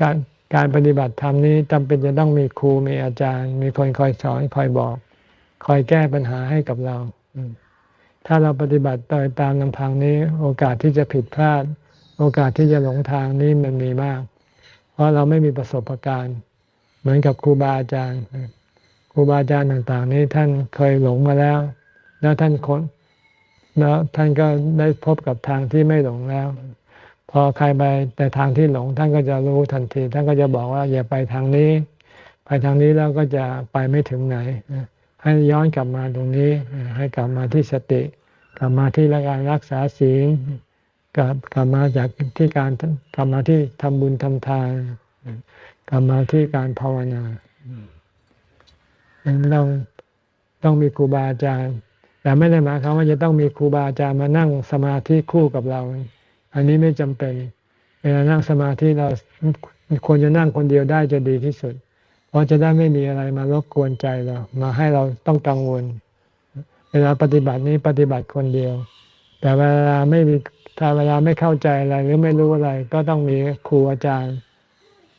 การการปฏิบัติธรรมนี้จำเป็นจะต้องมีครูมีอาจารย์ มีคนคอยสอนคอยบอก คอยแก้ปัญหาให้กับเรา ถ้าเราปฏิบัติโดยตามลำพังนี้ โอกาสที่จะผิดพลาด โอกาสที่จะหลงทางนี้มันมีมาก เพราะเราไม่มีประสบการณ์ เหมือนกับครูบาอาจารย์ครูบาอาจารย์ต่างๆ นี้ท่านเคยหลงมาแล้ว แล้วท่านค้นแล้วท่านก็ได้พบกับทางที่ไม่หลงแล้ว พอใครไปแต่ทางที่หลง ท่านก็จะรู้ทันที ท่านก็จะบอกว่าอย่าไปทางนี้ ไปทางนี้แล้วก็จะไปไม่ถึงไหน ให้ย้อนกลับมาตรงนี้ ให้กลับมาที่สติ กลับมาที่การรักษาศีลกลับกลับมาจากที่การกลับมาที่ทำบุญทำทานกลับมาที่การภาวนาต้องต้องมีครูบาอาจารย์ แต่ไม่ได้หมายความว่าจะต้องมีครูบาอาจารย์มานั่งสมาธิคู่กับเรา อันนี้ไม่จำเป็น เวลานั่งสมาธิเราควรจะนั่งคนเดียวได้จะดีที่สุด เพราะจะได้ไม่มีอะไรมารบกวนใจเรา มาให้เราต้องกังวล เวลาปฏิบัตินี้ปฏิบัติคนเดียว แต่เวลาไม่มีถ้าเวลาไม่เข้าใจอะไรหรือไม่รู้อะไร ก็ต้องมีครูอาจารย์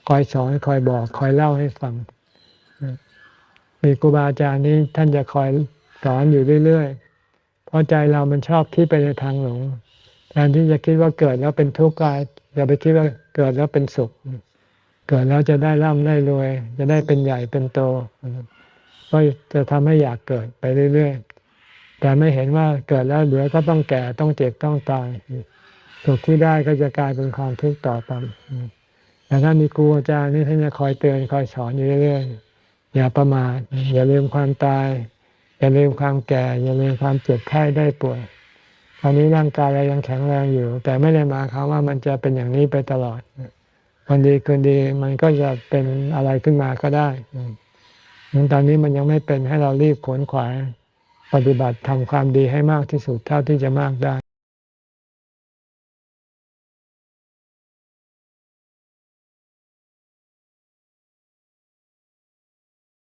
คอยสอนคอยบอก คอยเล่าให้ฟัง มีครูบาอาจารย์นี้ท่านจะคอยสอนอยู่เรื่อยๆ เพราะใจเรามันชอบคิดไปในทางหลง แทนที่จะคิดว่าเกิดแล้วเป็นทุกข์กายอย่าไปคิดว่าเกิดแล้วเป็นสุข เกิดแล้วจะได้ร่ำได้รวย จะได้เป็นใหญ่เป็นโต ก็จะทำให้อยากเกิดไปเรื่อยๆ แต่ไม่เห็นว่าเกิดแล้วเดี๋ยวก็ต้องแก่ต้องเจ็บต้องตายสุขที่ได้ก็จะกลายเป็นความทุกข์ต่อไปแต่ถ้ามีครูอาจารย์นี่ท่านจะคอยเตือนคอยสอนอยู่เรื่อยๆ อย่าประมาทอย่าลืมความตาย อย่าลืมความแก่ อย่าลืมความเจ็บไข้ได้ป่วย ตอนนี้ร่างกายเรายังแข็งแรงอยู่ แต่ไม่ได้มาคาว่ามันจะเป็นอย่างนี้ไปตลอดวันดีคืนดีมันก็จะเป็นอะไรขึ้นมาก็ได้อืมตอนนี้มันยังไม่เป็นให้เรารีบขวนขวาย ปฏิบัติทำความดีให้มากที่สุดเท่าที่จะมากได้